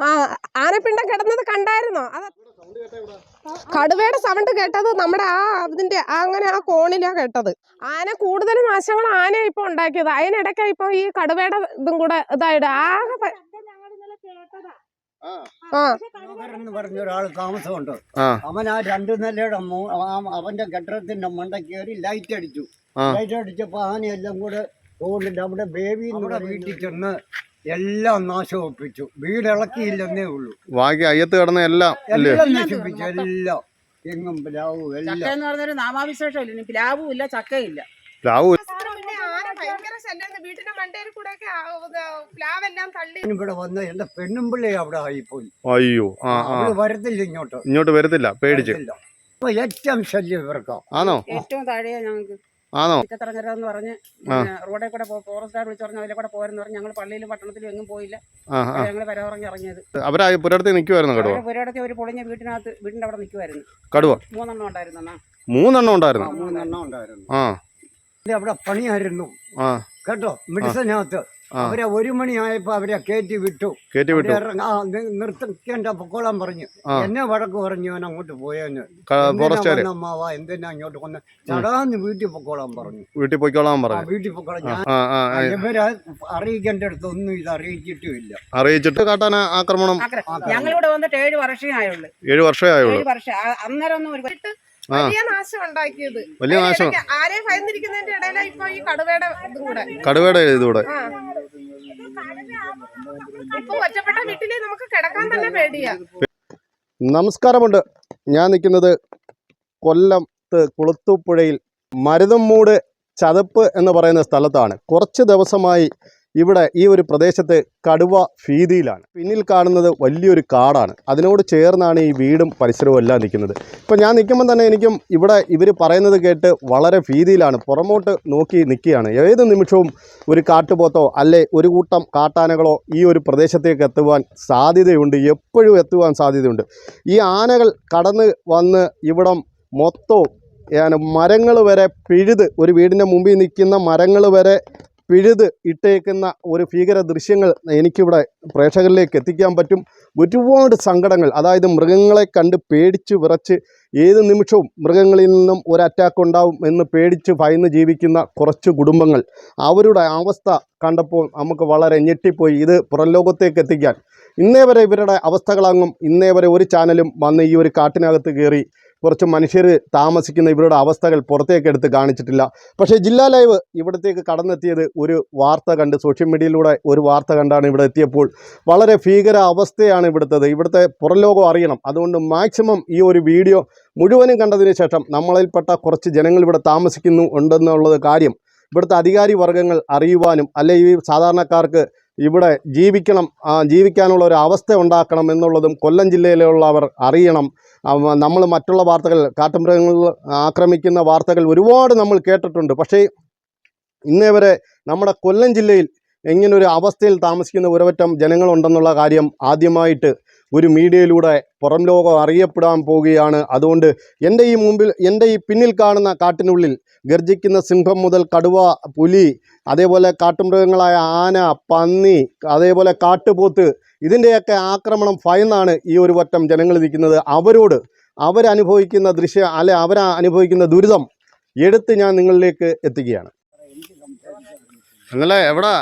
ആ ആനപ്പിണ്ടം കിടന്നത് കണ്ടായിരുന്നോ? അത് കടുവയുടെ സൗണ്ട് കേട്ടത് നമ്മുടെ ആ അതിന്റെ അങ്ങനെ ആ കോണിലാ കേട്ടത്. ആന കൂടുതൽ നാശങ്ങൾ ആന ഇപ്പൊ ഉണ്ടാക്കിയത്. അതിനിടയ്ക്ക് ഇപ്പൊ ഈ കടുവയുടെ ഇതും കൂടെ ഇതായിട്ട് ആകെ പറഞ്ഞ ഒരാൾ താമസമുണ്ട്. അവൻ ആ രണ്ട് നിലയുടെ അവന്റെ കെട്ടിടത്തിന്റെ മണ്ടയ്ക്ക് കയറി ലൈറ്റ് അടിച്ചു. ലൈറ്റ് അടിച്ചപ്പോ ആനയെല്ലാം കൂടെ തോന്നിട്ട് അവിടെ ബേബി നമ്മുടെ വീട്ടിൽ ചെന്ന് എല്ലാം നാശം ഒപ്പിച്ചു വീട് ഇളക്കിയില്ലെന്നേ ഉള്ളൂ. ബാക്കി അയ്യത്ത് കിടന്ന എല്ലാം ഇല്ലേ? എല്ലാം നശിപ്പിച്ചു എല്ലാം. തെങ്ങും പ്ലാവും ചക്ക എല്ലാം. എന്ന് പറഞ്ഞൊരു നാമാവിശേഷം ഇല്ല ഇനി പ്ലാവും ഇല്ല ചക്കയില്ല. പ്ലാവ് വീട്ടിന്റെ മണ്ടയിൽ കൂടെ പ്ലാവെല്ലാം തള്ളി. ഇവിടെ വന്ന് എന്റെ പെണ്ണും പിള്ളേ അവിടെ ആയിപ്പോയി. അയ്യോ ആ ആ. അവർ വരത്തില്ല ഇങ്ങോട്ട്. ഇങ്ങോട്ട് വരത്തില്ല പേടിച്ച്. വരത്തില്ല. ഇപ്പൊ ഏറ്റവും ശല്യം ഇവർക്കാ. ആണോ? ഏറ്റവും താഴെയാ ഞങ്ങൾക്ക്. ആണോ? ചിക്കത്തറങ്ങരെന്ന് പറഞ്ഞ് റോഡിൽ കൂടെ ഫോറസ്റ്റ് വിളിച്ചു പറഞ്ഞു അതിലെ കൂടെ പോരെന്ന് പറഞ്ഞ് ഞങ്ങൾ പള്ളിയിലും പട്ടണത്തിലും എങ്ങും പോയില്ല. ഞങ്ങൾ വരവിറങ്ങി ഇറങ്ങിയത്. അവരാ പുരടത്തിൽ നിൽക്കുമായിരുന്നു കടുവ? അവരെ ഒരു പൊളിഞ്ഞ വീട്ടിനകത്ത് വീടിന്റെ അവിടെ നിൽക്കുമായിരുന്നു കടുവ? മൂന്നെണ്ണം ഉണ്ടായിരുന്നു എന്നാ മൂന്നെണ്ണം ഉണ്ടായിരുന്നു? മൂന്നെണ്ണം. ഉണ്ടായിരുന്നു. ആ. അവിടെ പണിയായിരുന്നു. ആ. കേട്ടോ? മെഡിസിനകത്ത്. അവരെ ഒരു മണിയായപ്പോ അവരെ കയറ്റി വിട്ടു. കയറ്റി വിട്ടു. ആ, നിർത്തിക്കേണ്ട പൊക്കോളാൻ പറഞ്ഞു. എന്നെ വടക്ക് പറഞ്ഞു ഞാൻ അങ്ങോട്ട് പോയെന്ന് അമ്മാവ? എന്തിനാ ഇങ്ങോട്ട് കൊന്ന് ചടാന്ന് വീട്ടിൽ പൊക്കോളാൻ പറഞ്ഞു. വീട്ടിൽ പൊയ്ക്കോളാൻ പറഞ്ഞു. വീട്ടിൽ ഞാൻ ഇവരെ അറിയിക്കേണ്ട അടുത്തൊന്നും ഇത് അറിയിച്ചിട്ടുമില്ല. അറിയിച്ചിട്ട് കാട്ടാന ആക്രമണം. ഞങ്ങളിവിടെ വന്നിട്ട് ഏഴ് വർഷമേ ആയുള്ളൂ. ഏഴ് വർഷമേ ആയുള്ളൂ. അന്നേരം ഒന്നും വലിയ നാശം ഉണ്ടാക്കിയത്. വലിയ നാശം. അതിനിടയ്ക്ക് ആരെയും ഭയന്നിരിക്കുന്നതിന്റെ ഇടയിലാ ഇപ്പൊ ഈ കടുവയുടെ ഇതും കൂടെ കടുവയുടെ ഇതൂടെ ആ. ഇപ്പൊ ഒറ്റപ്പെട്ട വീട്ടിൽ നമുക്ക് കിടക്കാൻ തന്നെ പേടിയാ. നമസ്കാരമുണ്ട്. ഞാൻ നിൽക്കുന്നത് കൊല്ലത്ത് കുളത്തൂപ്പുഴയിൽ മരുതമ്മൂട് ചതപ്പ് എന്ന് പറയുന്ന സ്ഥലത്താണ്. കുറച്ച് ദിവസമായി ഇവിടെ ഈ ഒരു പ്രദേശത്ത് കടുവ ഭീതിയിലാണ്. പിന്നിൽ കാണുന്നത് വലിയൊരു കാടാണ്. അതിനോട് ചേർന്നാണ് ഈ വീടും പരിസരവും എല്ലാം നിൽക്കുന്നത്. ഇപ്പോൾ ഞാൻ നിൽക്കുമ്പോൾ തന്നെ എനിക്കും ഇവിടെ ഇവർ പറയുന്നത് കേട്ട് വളരെ ഭീതിയിലാണ്. പുറമോട്ട് നോക്കി നിൽക്കുകയാണ്. ഏത് നിമിഷവും ഒരു കാട്ടുപോത്തോ അല്ലെ ഒരു കൂട്ടം കാട്ടാനകളോ ഈ ഒരു പ്രദേശത്തേക്ക് എത്തുവാൻ സാധ്യതയുണ്ട്. എപ്പോഴും എത്തുവാൻ സാധ്യതയുണ്ട്. ഈ ആനകൾ കടന്ന് വന്ന് ഇവിടം മൊത്തവും മരങ്ങൾ വരെ പിഴുത് ഒരു വീടിന്റെ മുമ്പിൽ നിൽക്കുന്ന മരങ്ങൾ വരെ പിഴുത് ഇട്ടേക്കുന്ന ഒരു ഭീകര ദൃശ്യങ്ങൾ എനിക്കിവിടെ പ്രേക്ഷകരിലേക്ക് എത്തിക്കാൻ പറ്റും. ഒരുപാട് സങ്കടങ്ങൾ അതായത് മൃഗങ്ങളെ കണ്ട് പേടിച്ച് വിറച്ച് ഏത് നിമിഷവും മൃഗങ്ങളിൽ നിന്നും ഒരു അറ്റാക്ക് ഉണ്ടാവും എന്ന് പേടിച്ച് ഭയന്ന് ജീവിക്കുന്ന കുറച്ച് കുടുംബങ്ങൾ. അവരുടെ അവസ്ഥ കണ്ടപ്പോൾ നമുക്ക് വളരെ ഞെട്ടിപ്പോയി. ഇത് പുറം ലോകത്തേക്ക് എത്തിക്കാൻ. ഇന്നേ വരെ ഇവരുടെ അവസ്ഥകളങ്ങും ഇന്നേ വരെ ഒരു ചാനലും വന്ന് ഈ ഒരു കാട്ടിനകത്ത് കയറി കുറച്ച് മനുഷ്യർ താമസിക്കുന്ന ഇവരുടെ അവസ്ഥകൾ പുറത്തേക്ക് എടുത്ത് കാണിച്ചിട്ടില്ല. പക്ഷേ ജില്ലാ ലൈവ് ഇവിടത്തേക്ക് കടന്നെത്തിയത് ഒരു വാർത്ത കണ്ട് സോഷ്യൽ മീഡിയയിലൂടെ ഒരു വാർത്ത കണ്ടാണ് ഇവിടെ എത്തിയപ്പോൾ. വളരെ ഭീകര അവസ്ഥയാണ് ഇവിടുത്തത്. ഇവിടുത്തെ പുറലോകം അറിയണം. അതുകൊണ്ട് മാക്സിമം ഈ ഒരു വീഡിയോ മുഴുവനും കണ്ടതിന് ശേഷം നമ്മളിൽപ്പെട്ട കുറച്ച് ജനങ്ങൾ ഇവിടെ താമസിക്കുന്നു ഉണ്ടെന്നുള്ളത് കാര്യം ഇവിടുത്തെ അധികാരി വർഗങ്ങൾ അറിയുവാനും അല്ലെങ്കിൽ ഈ സാധാരണക്കാർക്ക് ഇവിടെ ജീവിക്കണം ജീവിക്കാനുള്ള ഒരു അവസ്ഥ ഉണ്ടാക്കണം എന്നുള്ളതും കൊല്ലം ജില്ലയിലുള്ളവർ അറിയണം. നമ്മൾ മറ്റുള്ള വാർത്തകൾ കാട്ടുമൃഗങ്ങൾ ആക്രമിക്കുന്ന വാർത്തകൾ ഒരുപാട് നമ്മൾ കേട്ടിട്ടുണ്ട്. പക്ഷേ ഇന്നേ വരെ നമ്മുടെ കൊല്ലം ജില്ലയിൽ ഇങ്ങനൊരു അവസ്ഥയിൽ താമസിക്കുന്ന ഒരുപറ്റം ജനങ്ങളുണ്ടെന്നുള്ള കാര്യം ആദ്യമായിട്ട് ഒരു മീഡിയയിലൂടെ പുറം ലോകം അറിയപ്പെടാൻ പോവുകയാണ്. അതുകൊണ്ട് എന്റെ ഈ മുമ്പിൽ എന്റെ ഈ പിന്നിൽ കാണുന്ന കാട്ടിനുള്ളിൽ ഗർജിക്കുന്ന സിംഹം മുതൽ കടുവ പുലി അതേപോലെ കാട്ടുമൃഗങ്ങളായ ആന പന്നി അതേപോലെ കാട്ടുപോത്ത് ഇതിന്റെയൊക്കെ ആക്രമണം ഭയന്നാണ് ഈ ഒരു വട്ടം ജനങ്ങൾ നിൽക്കുന്നത് അവരോട് അവരനുഭവിക്കുന്ന ദൃശ്യം അല്ലെ അവർ അനുഭവിക്കുന്ന ദുരിതം എടുത്ത് ഞാൻ നിങ്ങളിലേക്ക് എത്തിക്കുകയാണ് നിങ്ങളെ എവിടെ?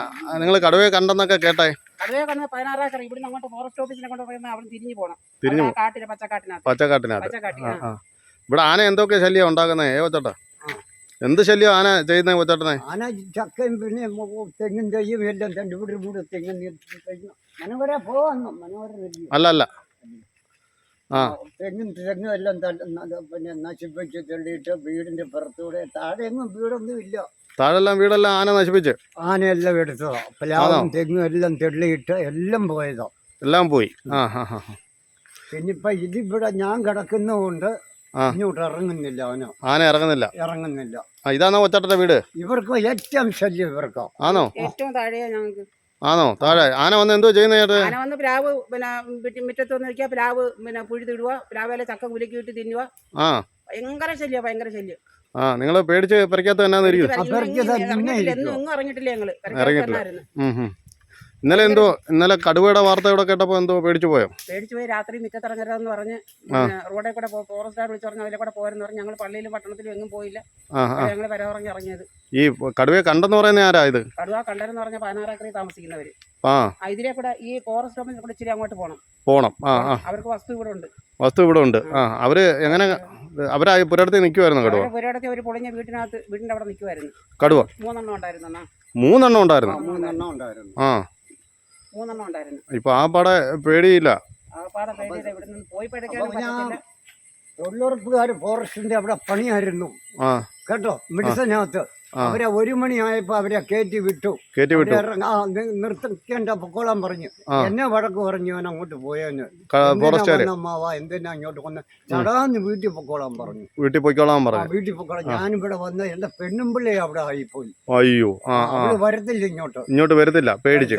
നിങ്ങൾ കടുവയെ കണ്ടെന്നൊക്കെ കേട്ടെ കടുവയെ കന്ന് പതിനാറാക്കറി ഇവിടുന്ന് അങ്ങോട്ട് ഫോറസ്റ്റ് ഓഫീസിനെ കൊണ്ട് പറയുമ്പോൾ അവിടെ തിരിഞ്ഞു പോകണം തിരിഞ്ഞു ആ കാട്ടിലെ പച്ചക്കാട്ടിനകത്ത്. പച്ചക്കാട്ടിനകത്ത്. പച്ചക്കാട്ടിൽ ആ ആ. ഇവിടെ ആന എന്തൊക്കെ ശല്യം ഉണ്ടാക്കുന്നേ? ഏ കൊച്ചോട്ടാ എന്ത് ശല്യം ആന ചെയ്യുന്നേ കൊച്ചോട്ടനെ ആന ചക്കയും പിന്നെ മു- തെങ്ങും തെയ്യും എല്ലാം രണ്ട് വീട് മൂട് തെങ്ങും തെങ്ങും മനോഹര പോവാന്നു മനോഹര അല്ല അല്ല ആ. തെങ്ങും തെങ്ങും എല്ലാം തള്ളി- ന- പിന്നെ നശിപ്പിച്ച് തള്ളിയിട്ട് വീടിന്റെ പുറത്തൂടെ താഴെ എങ്ങും വീടൊന്നും ഇല്ല താഴെല്ലാം വീടെല്ലാം ആന നശിപ്പിച്ച്. ആനയെല്ലാം എടുത്തതാ. പ്ലാവും തെങ്ങും എല്ലാം തെള്ളിയിട്ട് എല്ലാം പോയതോ. എല്ലാം പോയി. ആ ഹാ ഹാ പിന്നിപ്പോ ഇതിവിടെ ഞാൻ കിടക്കുന്നതുകൊണ്ട്. ഇങ്ങോട്ട് ഇറങ്ങുന്നില്ല അവനോ. ആന ഇറങ്ങുന്നില്ല. ഇറങ്ങുന്നില്ല. ആ ഇതാണോ കൊച്ചോട്ടന്റെ വീട്? ഇവർക്ക് ഏറ്റവും ശല്യം ഇവർക്കോ. ആണോ? ഏറ്റവും താഴെയാ ഞങ്ങൾക്ക്. ആണോ? താഴെ. ആന വന്ന് എന്തോ ചെയ്യുന്ന ആന വന്ന് പ്ലാവ് പിന്നെ മുറ്റത്ത് വന്ന് നിൽക്കുക. പ്ലാവ് പിന്നെ പുഴുതിടുക. പ്ലാവേലെ ചക്ക കുലുക്കി വിട്ട് തിന്നുക. ആ. ഭയങ്കര ശല്യം ഭയങ്കര ശല്യം. ആ നിങ്ങൾ പേടിച്ച് പറിക്കാത്ത ഇറങ്ങിയിട്ടില്ല. ഇന്നലെ എന്തോ ഇന്നലെ കടുവയുടെ വാർത്ത ഇവിടെ കേട്ടപ്പോ എന്തോ പേടിച്ചു പോയോ? പേടിച്ചു പോയി രാത്രി മിക്കത്തിറങ്ങരുതെന്ന് പറഞ്ഞ് റോഡിൽ കൂടെ ഫോറസ്റ്റുകാർ വിളിച്ചു പറഞ്ഞു അതിലെ കൂടെ പോരെന്ന് പറഞ്ഞ് ഞങ്ങൾ പള്ളിയിലും പട്ടണത്തിലും എങ്ങും പോയില്ല. ഞങ്ങൾ വരവിറങ്ങി ഇറങ്ങിയത്. ഈ കടുവയെ കണ്ടെന്ന് പറയുന്ന ആരാ ഇത്? കടുവ കണ്ടെന്ന് പറഞ്ഞ പതിനാറാക്കറി താമസിക്കുന്നവര്. ആ. ഇതിലെ കൂടെ ഈ ഫോറസ്റ്റ് ഓഫീസിൽ കൂടെ ഇച്ചിരി അങ്ങോട്ട് പോകണം പോണം. ആ ആ. അവർക്ക് വസ്തു ഇവിടെ ഉണ്ട്. വസ്തു ഇവിടെ ഉണ്ട്. ആ അവർ എങ്ങനെ അവരാ പുരടത്തിൽ നിൽക്കുമായിരുന്നു കടുവ? പുരടത്തിൽ ഒരു പൊളിഞ്ഞ വീട്ടിനകത്ത് വീടിന്റെ അവിടെ നിൽക്കുമായിരുന്നു കടുവ? മൂന്നെണ്ണം ഉണ്ടായിരുന്നു മൂന്നെണ്ണം ഉണ്ടായിരുന്നു? മൂന്നെണ്ണം ഉണ്ടായിരുന്നു. ആ. മൂന്നെണ്ണം ഉണ്ടായിരുന്നു. ഇപ്പൊ ആ പാടെ പേടിയില്ല? ആ പാടെ പേടിയില്ല ഇവിടെ നിന്ന് പോയി പറ്റത്തില്ല. തൊഴിലുറപ്പുകാർ ഫോറസ്റ്റിന്റെ അവിടെ പണിയായിരുന്നു. ആ. കേട്ടോ? മെഡിസിനകത്ത്. അവരെ ഒരു മണിയായപ്പോ അവരെ കയറ്റി വിട്ടു. കയറ്റി വിട്ടു. ആ, നിർത്തിക്കേണ്ട പൊക്കോളാൻ പറഞ്ഞു. എന്നെ വഴക്ക് പറഞ്ഞു ഞാൻ അങ്ങോട്ട് പോയെന്ന് അമ്മാവാ? എന്തെന്നാ അങ്ങോട്ട് കൊന്ന വന്ന്? ചടാന്ന് വീട്ടിൽ പൊക്കോളാൻ പറഞ്ഞു. വീട്ടിൽ പൊയ്ക്കോളാൻ പറഞ്ഞു. വീട്ടിൽ പൊക്കോളാം ഞാനിവിടെ വന്ന് എന്റെ പെണ്ണും പിള്ളേ അവിടെ ആയിപ്പോയി. അയ്യോ വരത്തില്ല ഇങ്ങോട്ട്. ഇങ്ങോട്ട് വരത്തില്ല പേടിച്ച്.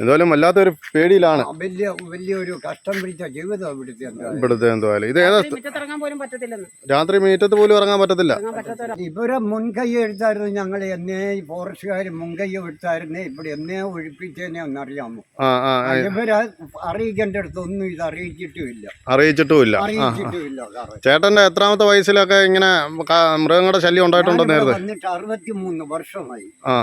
എന്തായാലും വല്ലാത്തൊരു പേടിയിലാണ്. വലിയ വലിയൊരു കഷ്ടം പിടിച്ച ജീവിതം ഇവിടുത്തെ എന്തായാലും. ഇവിടുത്തെ എന്തായാലും. ഇത് ഏതാ രാത്രി മീറ്റത്ത് പോലും ഇറങ്ങാൻ പറ്റത്തില്ല. ഇവരെ മുൻകൈ എടുത്തായിരുന്നു ഞങ്ങൾ എന്നേ ഈ ഫോറസ്റ്റുകാർ മുൻകൈ എടുത്തായിരുന്നേ. ഇവിടെ എന്നേ ഒഴിപ്പിച്ചേനെ ഒന്നറിയാമോ അറിയാമോ ആ ആ, ഇവരെ അറിയിക്കേണ്ട അടുത്തൊന്നും ഇത് അറിയിച്ചിട്ടുമില്ല. അറിയിച്ചിട്ടുമില്ല. ചേട്ടന്റെ എത്രാമത്തെ വയസ്സിലൊക്കെ ഇങ്ങനെ മൃഗങ്ങളുടെ ശല്യം ഉണ്ടായിട്ടുണ്ടോ നേരത്തെ? വന്നിട്ട് അറുപത്തിമൂന്ന് വർഷമായി. ആ.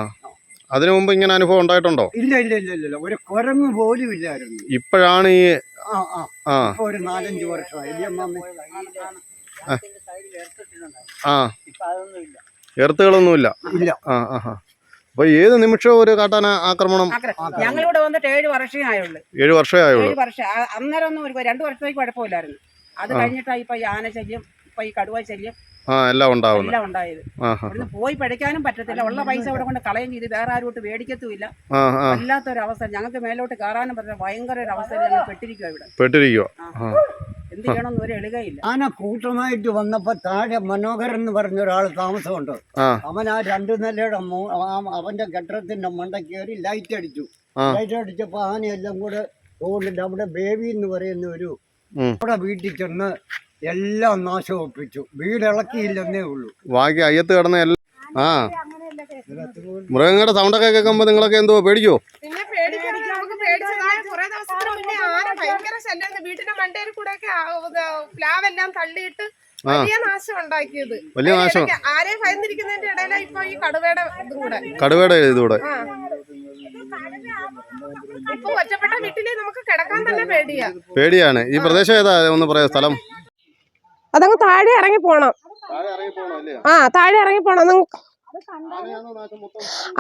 അതിനു മുമ്പ് ഇങ്ങനെ അനുഭവം ഉണ്ടായിട്ടുണ്ടോ? ഇല്ല ഇല്ല ഇല്ല ഇല്ല ഒരു കുരങ്ങ് പോലും ഇല്ലായിരുന്നു. ഇപ്പോഴാണ് ഈ ആ ആ. ആ. ഇപ്പൊ ഒരു നാലഞ്ച് വർഷമായി. ഇല്ലേ അമ്മാമ്മേ? ആ. എർത്തുകളൊന്നുമില്ല. ഇല്ല. ആ ആ ആ. അപ്പൊ ഏത് നിമിഷവും ഒരു കാട്ടാന ആക്രമണം ഞങ്ങളിവിടെ വന്നിട്ട് ഏഴ് വർഷമേ ആയുള്ളൂ. ഏഴ് വർഷമേ ആയുള്ളൂ. ഏഴ് വർഷം. ആ- അന്നേരം ഒന്നും ഒരു രണ്ടു വർഷത്തേക്ക് കുഴപ്പമില്ലായിരുന്നു. അത് കഴിഞ്ഞിട്ടാ ഇപ്പൊ ഈ ആന ശല്യം ഇപ്പൊ ഈ കടുവ ശല്യം ആ എല്ലാം എല്ലാം ഉണ്ടായത്. ഇവിടുന്ന് പോയി പഠിക്കാനും പറ്റത്തില്ല. ഉള്ള പൈസ ഇവിടെ കൊണ്ട് കളയും ചെയ്ത്. വേറെ ആരോട്ട് മേടിക്കത്തുമില്ല. അവസ്ഥ ഞങ്ങൾക്ക് മേലോട്ട് കയറാനും പറ്റില്ല. ഭയങ്കര ഒരു ഞങ്ങൾ പെട്ടിരിക്കുക ഇവിടെ. ആ എന്ത് ചെയ്യണമെന്ന് ഒരു എളുകയില്ല ആന കൂട്ടമായിട്ട് വന്നപ്പോ താഴെ മനോഹരൻ എന്ന് പറഞ്ഞ ഒരാൾ താമസമുണ്ട്. അവൻ ആ രണ്ടു നിലയുടെ അവന്റെ ഘട്ടത്തിന്റെ മണ്ട കയറി ലൈറ്റ് അടിച്ചു. ലൈറ്റ് അടിച്ചപ്പോ ആനയെല്ലാം കൂടെ പോകുന്നുണ്ട്. അവിടെ ബേബി എന്ന് പറയുന്ന ഒരു. അവിടെ വീട്ടിൽ ചെന്ന് എല്ലാം നാശമൊപ്പിച്ചു. വീട് ഇളക്കിയില്ലെന്നേ ഉള്ളൂ. ബാക്കി അയ്യത്ത് കിടന്ന എല്ലാം ആ. മൃഗങ്ങളുടെ സൗണ്ടൊക്കെ കേൾക്കുമ്പോ നിങ്ങളൊക്കെ എന്തോ പേടിക്കോ വീട്ടിന്റെ മണ്ടയിൽ കൂടെ തള്ളിയിട്ട്. വലിയ നാശം ഉണ്ടാക്കിയത്. വലിയ നാശം. അതിനിടയ്ക്ക് ആരെയും ഭയന്നിരിക്കുന്നതിന്റെ ഇടയില ഇപ്പൊ ഈ കടുവയുടെ ഇതും കൂടെ കടുവയുടെ ഇതൂടെ ആ. ഇപ്പൊ ഒറ്റപ്പെട്ട വീട്ടിൽ നമുക്ക് കിടക്കാൻ തന്നെ പേടിയാ. പേടിയാണ്. ഈ പ്രദേശം ഏതാ? ഒന്ന് പറയാ. സ്ഥലം. അതങ്ങ് താഴെ ഇറങ്ങി പോണം. ആ താഴെ ഇറങ്ങി പോണം.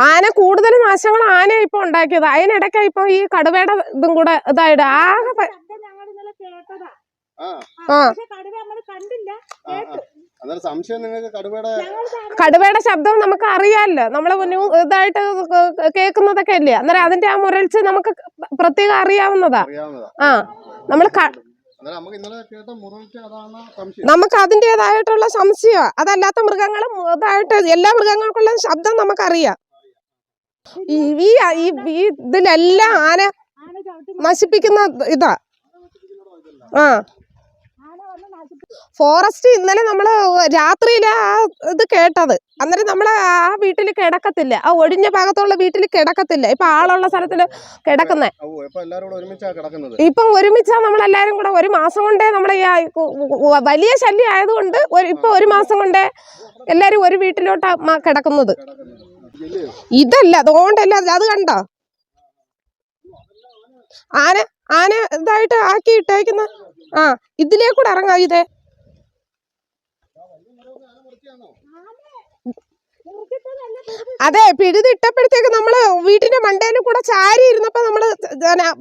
ആന കൂടുതൽ നാശങ്ങൾ ആന ഇപ്പൊ ഉണ്ടാക്കിയത്. അതിനിടയ്ക്ക് ഇപ്പൊ ഈ കടുവയുടെ ഇതും കൂടെ ഇതായിട്ട് ആകെ കടുവയുടെ ശബ്ദം നമുക്ക് അറിയാമല്ലോ നമ്മളെ ന്യൂ ഇതായിട്ട് കേൾക്കുന്നതൊക്കെ അല്ലേ? അന്നേരം അതിന്റെ ആ മുരൾച്ച് നമുക്ക് പ്രത്യേകം അറിയാവുന്നതാ. ആ. നമ്മൾ നമുക്ക് അതിന്റെതായിട്ടുള്ള സംശയം. അതല്ലാത്ത മൃഗങ്ങളും ഇതായിട്ട് എല്ലാ മൃഗങ്ങൾക്കുള്ള ശബ്ദം നമുക്കറിയാം. ഈ- ഈ ഇതിലെല്ലാം ആന നശിപ്പിക്കുന്ന ഇതാ. ആ. ഫോറസ്റ്റ് ഇന്നലെ നമ്മൾ രാത്രിയിൽ ആ ഇത് കേട്ടത്. അന്നേരം നമ്മൾ ആ വീട്ടിൽ കിടക്കത്തില്ല. ആ ഒഴിഞ്ഞ ഭാഗത്തുള്ള വീട്ടിൽ കിടക്കത്തില്ല. ഇപ്പൊ ആളുള്ള സ്ഥലത്തിൽ കിടക്കുന്നേ. ഇപ്പൊ ഒരുമിച്ചാ കിടക്കുന്നത്. ഇപ്പം ഒരുമിച്ചാ നമ്മളെല്ലാരും കൂടെ ഒരു മാസം കൊണ്ടേ നമ്മളെ വലിയ ശല്യം ആയതുകൊണ്ട് ഇപ്പൊ ഒരു മാസം കൊണ്ടേ എല്ലാരും ഒരു വീട്ടിലോട്ടാ കിടക്കുന്നത്. ഇതല്ല അതുകൊണ്ടല്ല അത് അത് കണ്ടോ? ആന ആന ഇതായിട്ട് ആക്കി ഇട്ടേക്കുന്ന. ആ ഇതിലേ കൂടെ ഇറങ്ങാം ഇതേ. അതെ പിഴുതിട്ടപ്പോഴത്തേക്ക് നമ്മൾ വീട്ടിന്റെ മണ്ടേനെ കൂടെ ചാരി ഇരുന്നപ്പോ നമ്മൾ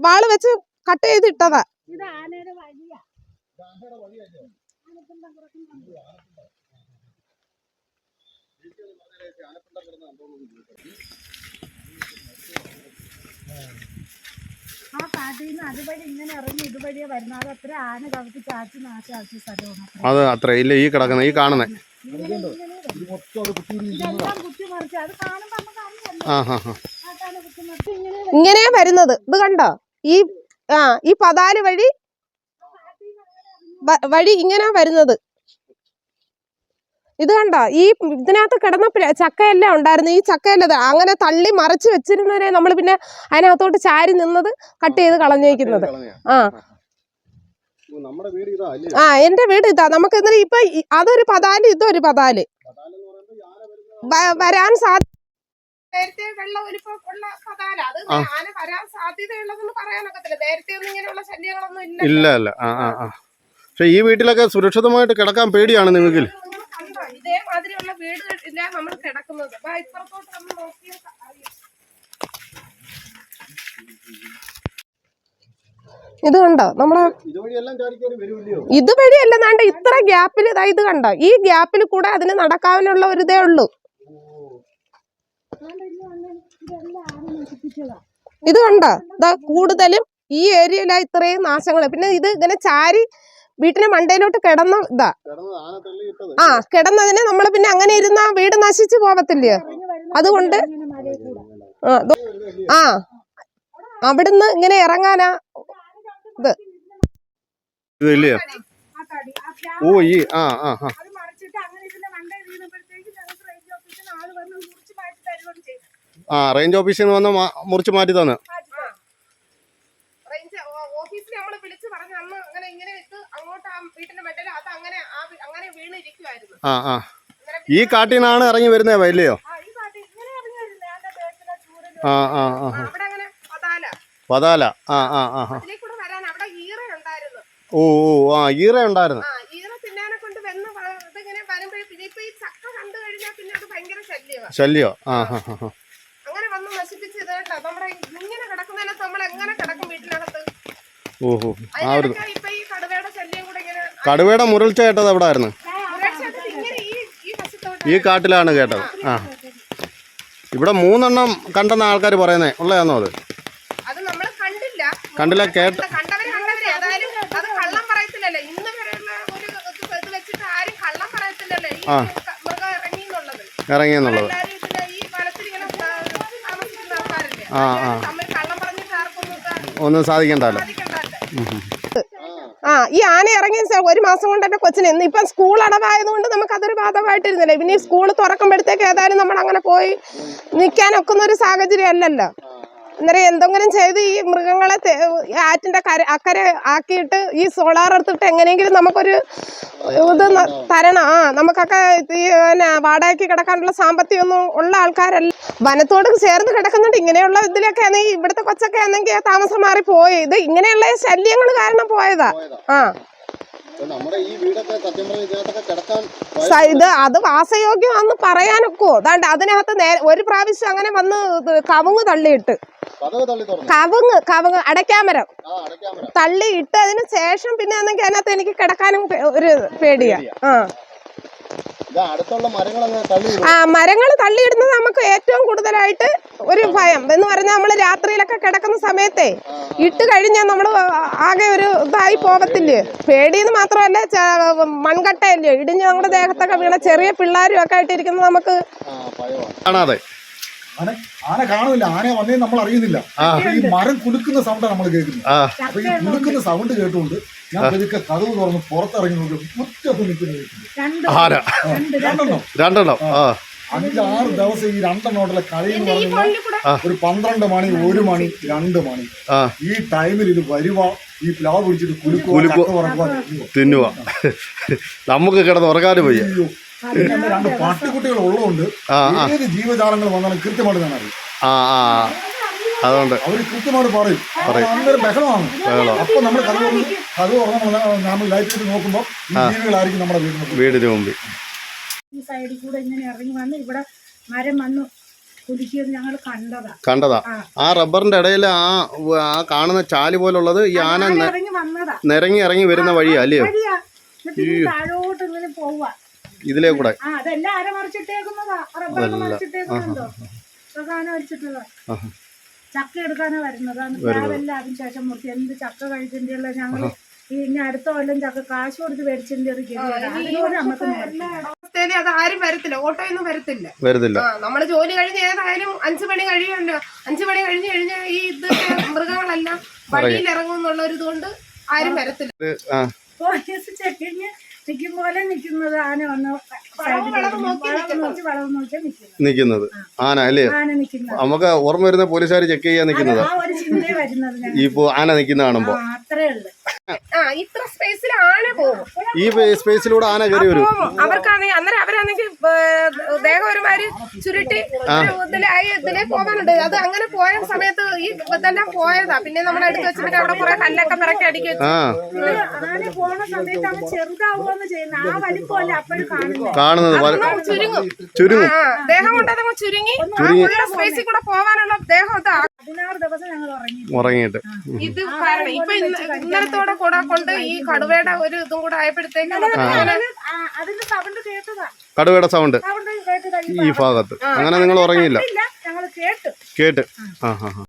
വാൾ വെച്ച് കട്ട് ചെയ്തിട്ടതാ ആ കാട്ടിൽ നിന്ന് അതുവഴി ഇങ്ങനെ ഇറങ്ങി ഇതുവഴിയെ വരുന്ന അത് അത്ര ആന കവിച്ച് ചാച്ചി നാശാക്കിയ സ്ഥലമാണ്. അത് അത്ര. ഇല്ല ഈ കിടക്കുന്ന ഈ കാണുന്നേ. ഇതെല്ലാം കുത്തി മറിച്ച് അത് കാണുമ്പോ നമുക്ക് അറിയാം ആ ഹാ ഹാ. ആട്ടാണ് കുത്തി മറിച്ച്. ഇങ്ങനെ ഇങ്ങനെയാ വരുന്നത്. ഇത് കണ്ടോ? ഈ ആ ഈ പതാൽ വഴി വ- വഴി ഇങ്ങനെ വരുന്നത്. ഇത് കണ്ട? ഈ ഇതിനകത്ത് കിടന്ന ചക്കയല്ല ഉണ്ടായിരുന്നു. ഈ ചക്കയല്ലത് അങ്ങനെ തള്ളി മറിച്ച് വെച്ചിരുന്നവരെ നമ്മൾ പിന്നെ അതിനകത്തോട്ട് ചാരി നിന്നത് കട്ട് ചെയ്ത് കളഞ്ഞേക്കുന്നത്. ആ. അല്ലേ? ആ എന്റെ വീട് ഇതാ. നമുക്ക് ഇന്നലെ ഇപ്പൊ അതൊരു പതാൽ ഇതൊരു പതാൽ. വരാൻ സാധ്യത നേരത്തെ ഉള്ള പതാല. അത് ആ. ആന വരാൻ സാധ്യതയുള്ളതെന്ന് പറയാനൊക്കത്തില്ല നേരത്തെ ഒന്നും ഇങ്ങനെയുള്ള ശല്യങ്ങളൊന്നും ഇല്ല. ഇല്ല അല്ല ആ ആ ആ. പക്ഷെ ഈ വീട്ടിലൊക്കെ സുരക്ഷിതമായിട്ട് കിടക്കാൻ പേടിയാണ് നിങ്ങൾക്ക് നമ്മൾ കിടക്കുന്നത്. അപ്പൊ ഇപ്പുറത്തോട്ട് നമ്മൾ നോക്കിയാൽ അറിയാം. ഇത് കണ്ടോ? നമ്മളെ ഇത് വഴിയല്ല നാണ്ട ഇതുവഴി അല്ലാണ്ട് ഇത്ര ഗ്യാപ്പിൽ ഇതാ ഇത് കണ്ടോ? ഈ ഗ്യാപ്പിൽ കൂടെ അതിന് നടക്കാനുള്ള ഒരു ഇതേ ഉള്ളൂ. ഇത് കണ്ടോ? ഇതാ കൂടുതലും ഈ ഏരിയയിലാ ഇത്രയും നാശങ്ങൾ പിന്നെ ഇത് ഇങ്ങനെ ചാരി വീട്ടിന്റെ മണ്ടയിലോട്ട് കിടന്ന ഇതാ. ആ കിടന്നതിന് നമ്മൾ പിന്നെ അങ്ങനെ ഇരുന്ന വീട് നശിച്ചു പോവത്തില്ലയോ അതുകൊണ്ട് ആ, ആ അവിടുന്ന് ഇങ്ങനെ ഇറങ്ങാനാ ഇത്. ഓ ഈ ആ ആ ആ. അത് മറിച്ചിട്ട് അങ്ങനെ ഇതിന്റെ മണ്ടയിൽ വീണപ്പോഴത്തേക്ക് ഞങ്ങൾക്ക് റേഞ്ച് ഓഫീസിൽ ആൾ വന്ന് മുറിച്ച് മാറ്റി തരുകയും ചെയ്തു ആ റേഞ്ച് ഓഫീസിൽ നിന്ന് വന്ന് മുറിച്ച് മാറ്റി തന്നു ഓഫീസിൽ നമ്മൾ വിളിച്ചു പറഞ്ഞു അന്ന് അങ്ങനെ ഇങ്ങനെ ഇട്ട് അങ്ങോട്ട് ആ വീട്ടിന്റെ മെറ്റൽ അത് അങ്ങനെ ആ വി- അങ്ങനെ വീണിരിക്കുവായിരുന്നു. ആ ആ. ഈ കാട്ടിൽ നിന്നാണ് ഇറങ്ങി വരുന്നേ വല്ലയോ ആ ഈ ഇങ്ങനെ വരുന്നത് ബേക്കിലെ ആ ആ ആ ആ, അവിടെ അങ്ങനെ പതാല. പതാല. ആ ആ ആ ആ. അതിലേ കൂടെ വരാൻ അവിടെ ഈറ ഉണ്ടായിരുന്നു. ഓ ഓ ആ ഈറ ഉണ്ടായിരുന്നു. ആ ഈറ തിന്നാനെ കൊണ്ട് വന്ന് വ- ഇതിങ്ങനെ വരുമ്പോഴേ പിന്നെ ഇപ്പൊ ഈ ചക്ക കണ്ടു കഴിഞ്ഞാൽ പിന്നെ അത് ഭയങ്കര ശല്യമാണ് ശല്യോ? ആ ആ. ആ, ആ അങ്ങനെ വന്ന് നശിപ്പിച്ച് ഇത് കേട്ടോ. നമ്മുടെ ഇങ്ങനെ കിടക്കുന്നതിനകത്ത് നമ്മൾ എങ്ങനെ കിടക്കും വീട്ടിനകത്ത്? ആ ഒരു ഈ കടുവയുടെ ശല്യം കൂടെ ഇങ്ങനെ കടുവയുടെ മുരൾച്ച കേട്ടത് എവിടെ ആയിരുന്നു ഈ കാട്ടിലാണ് കേട്ടത്. ആ. ഇവിടെ മൂന്നെണ്ണം കണ്ടെന്ന ആൾക്കാർ പറയുന്നേ ഉള്ളതാണോ അത്? കണ്ടില്ല. കേട്ട ആ. ഇറങ്ങിയെന്നുള്ളത്. ആ, ആ. ഒന്നും സാധിക്കണ്ടല്ലോ. ആ ഈ ആന ഇറങ്ങിയ ഒരു മാസം കൊണ്ട് എന്റെ കൊച്ചിന് ഇന്ന് ഇപ്പം സ്കൂൾ അടവായതുകൊണ്ട് നമുക്ക് അതൊരു ബാധകമായിട്ടിരുന്നില്ല. പിന്നെ ഈ സ്കൂൾ തുറക്കുമ്പോഴത്തേക്ക് ഏതായാലും നമ്മൾ അങ്ങനെ പോയി നിൽക്കാൻ ഒക്കുന്ന ഒരു സാഹചര്യം അല്ലല്ലോ അന്നേരം എന്തെങ്കിലും ചെയ്ത് ഈ മൃഗങ്ങളെ ആറ്റിന്റെ കര അക്കരെ ആക്കിയിട്ട് ഈ സോളാർ എടുത്തിട്ട് എങ്ങനെയെങ്കിലും നമുക്കൊരു ഇത് തരണം. ആ നമുക്കൊക്കെ ഈ പിന്നെ വാടകയ്ക്ക് കിടക്കാനുള്ള സാമ്പത്തികമൊന്നും ഉള്ള ആൾക്കാരല്ല. വനത്തോട് ചേർന്ന് കിടക്കുന്നുണ്ട്. ഇങ്ങനെയുള്ള ഇതിലൊക്കെ ആണെങ്കിൽ ഇവിടുത്തെ കൊച്ചൊക്കെ ആണെങ്കിൽ താമസം മാറി പോയി ഇത് ഇങ്ങനെയുള്ള ശല്യങ്ങൾ കാരണം പോയതാ. ആ. ഇത് അത് വാസയോഗ്യമാണെന്ന് പറയാനൊക്കോ. അതാണ്ട് അതിനകത്ത് നേരെ ഒരു പ്രാവശ്യം അങ്ങനെ വന്ന് കവുങ്ങ് തള്ളിയിട്ട്. കവുങ്ങ് കവുങ്ങ് അടയ്ക്കാമരം. തള്ളി ഇട്ടതിന് ശേഷം പിന്നെ ആണെങ്കിൽ അതിനകത്ത് എനിക്ക് കിടക്കാനും ഒരു പേടിയാ. ആ. ഇതാ അടുത്തുള്ള മരങ്ങളങ്ങ് തള്ളി ആ മരങ്ങൾ തള്ളിയിടുന്നത് നമുക്ക് ഏറ്റവും കൂടുതലായിട്ട് ഒരു ഭയം. എന്ന് പറഞ്ഞാൽ നമ്മൾ രാത്രിയിലൊക്കെ കിടക്കുന്ന സമയത്തെ ഇട്ട് കഴിഞ്ഞാൽ നമ്മൾ ആകെ ഒരു ഇതായി പോകത്തില്ലേ പേടിയെന്ന് മാത്രമല്ല മൺകട്ടയല്ലേ? ഇടിഞ്ഞ് നമ്മുടെ ദേഹത്തൊക്കെ വീണ ചെറിയ പിള്ളേരും ഒക്കെ ആയിട്ടിരിക്കുന്നത് നമുക്ക് കാണാതെ. ആന ആന കാണുന്നില്ല. ആന വന്നേ നമ്മൾ അറിയുന്നില്ല. അപ്പൊ ഈ മരം കുലുക്കുന്ന സൗണ്ടാണ് നമ്മൾ കേൾക്കുന്നത്. ആ. അപ്പൊ ഈ കുലുക്കുന്ന സൗണ്ട് കേട്ടുകൊണ്ട് ഞാൻ പതുക്കെ കഥവ് തുറന്ന് പുറത്തിറങ്ങി നോക്കി മുറ്റത്ത് രണ്ടെണ്ണം. അഞ്ചാറ് ദിവസം ഈ രണ്ടെണ്ണോട്ടുള്ള കളി എന്ന് ഈ പറഞ്ഞാൽ ഒരു പന്ത്രണ്ട് മണി ഒരു മണി രണ്ട് മണി. ഈ ടൈമിൽ ഇത് വരുവാ ഈ പ്ലാവ് പിടിച്ചിട്ട് കുലുക്കുവാ. തിന്നുക നമുക്ക് കിടന്ന് ഉറങ്ങാനും വയ്യ. പിന്നെ രണ്ട് പട്ടിക്കുട്ടികൾ ഉള്ളതുകൊണ്ട് ഏത് ജീവജാലങ്ങൾ വന്നാലും കൃത്യമായിട്ട് ഞാൻ അറിയും. അതുകൊണ്ട്. അവർ കൃത്യമായിട്ട് പറയും. പറയും. അന്നേരം ബഹളമാണ്. അപ്പൊ നമ്മൾ കഥ കഥ തുറന്ന് നമ്മൾ ലൈറ്റ് ഇട്ട് നോക്കുമ്പോൾ ഈ ജീവികളായിരിക്കും നമ്മുടെ വീടിന് വീടിന് മുമ്പിൽ. ഈ സൈഡിൽ കൂടെ ഇങ്ങനെ ഇറങ്ങി വന്ന് ഇവിടെ മരം വന്ന് കണ്ടതാ. ആ. റബ്ബറിന്റെ ഇടയിൽ ആ ആ കാണുന്ന ചാൽ പോലുള്ളത് ഈ ആന നിറങ്ങി നെ- ഇറങ്ങി നിരങ്ങി ഇറങ്ങി വരുന്ന വഴിയാ അല്ലയോ? താഴോട്ട് ഇങ്ങനെ പോവാ. ഇതിലേ കൂടെ. ആ അതെല്ലാം മറിച്ചിട്ടേക്കുന്നുണ്ടോ? ചക്ക എടുക്കാനാ വരുന്നത്. അതെല്ലാം അതിന് ശേഷം മുറിച്ച് എന്ത് ചക്ക കഴിച്ചിട്ടുള്ള അടുത്ത കൊല്ലം ചക്ക കാശ് കൊടുത്ത് അത് ആരും വരത്തില്ല. വരത്തില്ല. നമ്മൾ ജോലി കഴിഞ്ഞ് ഏതായാലും അഞ്ചു മണി കഴിയുണ്ട് അഞ്ചു മണി കഴിഞ്ഞ് കഴിഞ്ഞാൽ ഈ ഇത് മൃഗങ്ങളെല്ലാം വഴിയിൽ ഇറങ്ങും എന്നുള്ള ഒരു ഇതുകൊണ്ട് ആരും വരത്തില്ല. പോലീസ് ചെക്കിങ് നിൽക്കും പോലെ നിൽക്കുന്നത് ആന വന്ന് നിൽക്കുന്നത് ആന അല്ലേ? നമുക്ക് ഓർമ്മ വരുന്ന പോലീസുകാർ ചെക്ക് ചെയ്യാൻ നിൽക്കുന്നത്. ആ ഒരു ചിന്തയെ വരുന്നത് ഞങ്ങൾ ഈ ആന നിൽക്കുന്ന ആ ഇത്ര സ്പേസിൽ ആന പോകും. ഈ സ്പേസിലൂടെ ആന കയറി വരും. അവർക്കാണെങ്കിൽ അന്നേരം അവരാണെങ്കിൽ ദേഹം ഒരുമാതിരി ചുരുട്ടി ഒരു ഇതിലായി ഇതിലേ പോകാനുണ്ട്. അത് അങ്ങനെ പോയ സമയത്ത് ഈ ഇതെല്ലാം പോയതാ. പിന്നെ നമ്മൾ എടുത്ത് വെച്ചിട്ട് അവിടെ കുറെ കല്ലൊക്കെ പിറക്കി അടിക്കുക ആ. ആന പോണ സമയത്ത് അങ്ങ് ചെറുതാവുകയെന്ന് ചെയ്യുന്ന ആ വലിപ്പമല്ല അപ്പോഴും കാണുന്നത്. കാണുന്നത് വല- ചുരുങ്ങും? ചുരുങ്ങും. ദേഹം കൊണ്ട് അതങ്ങ് ചുരുങ്ങി. ഉള്ള സ്പേസിൽ കൂടെ പോകാനുള്ള ദേഹം ഇതാ ദിവസം ഞങ്ങൾ ഉറങ്ങി ഉറങ്ങിയിട്ട്. ഇത് കാരണം ഇപ്പൊ ഇന്ന് ഇന്നലത്തോടെ കൂടെ കൊണ്ട് ഈ കടുവയുടെ ഒരു ഇതും കൂടെ ആയപ്പോഴത്തേക്ക് കടുവയുടെ സൗണ്ട് ഈ ഭാഗത്ത്. അങ്ങനെ നിങ്ങൾ ഉറങ്ങിയില്ല. ഇല്ല ഞങ്ങൾ കേട്ടു. കേട്ട്. ആ ഹാ ഹാ